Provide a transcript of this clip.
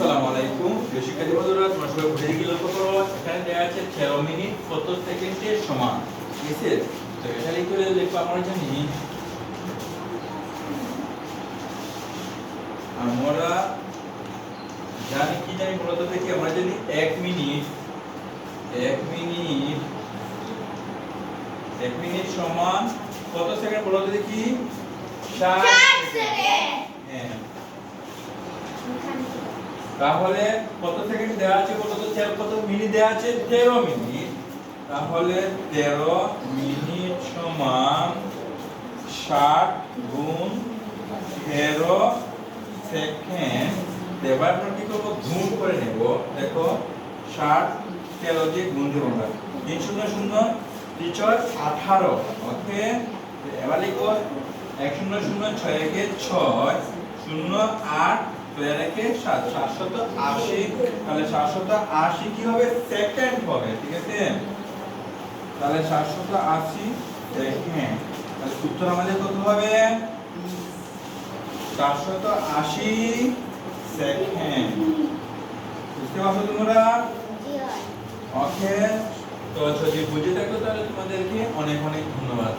আসসালামু আলাইকুম। প্রিয় বন্ধুরা তোমরা সবাই ঘুরে গিয়ে লক্ষ্য করো এখানে দেওয়া আছে 13 মিনিট কত সেকেন্ডের সমান। ঠিক আছে? তো এটা লিখে দেখো আমরা জানি। আমরা জানি কি জানি মূলত দেখি আমরা জানি 1 মিনিট 1 মিনিট 1 মিনিট সমান কত সেকেন্ড? বলো তো দেখি। 60 সেকেন্ড। হ্যাঁ। তাহলে কত সেকেন্ড দেওয়া আছে, কত কত মিনিট দেওয়া আছে? তেরো মিনিট তাহলে তেরো মিনিট সমান ষাট গুণ তেরো সেকেন্ড এবার আমরা কি করব? গুণ করে নেব। দেখো, ষাট, তেরো দিয়ে গুণ দেবো আমরা। তিন শূন্য শূন্য টিচার আঠারো। ওকে? এবার লিখো, এক শূন্য শূন্য ছয়, একে ছয়, শূন্য আট দুই একে সাত সাতশত আশি। তাহলে সাতশত আশি কি হবে সেকেন্ড হবে ঠিক আছে? তাহলে সাতশত আশি সেকেন্ড তাহলে উত্তর আমাদের কত হবে? চারশত আশি সেকেন্ড। বুঝতে পারছ তোমরা? ওকে। তো যদি বুঝে থাকো তাহলে তোমাদেরকে অনেক অনেক ধন্যবাদ।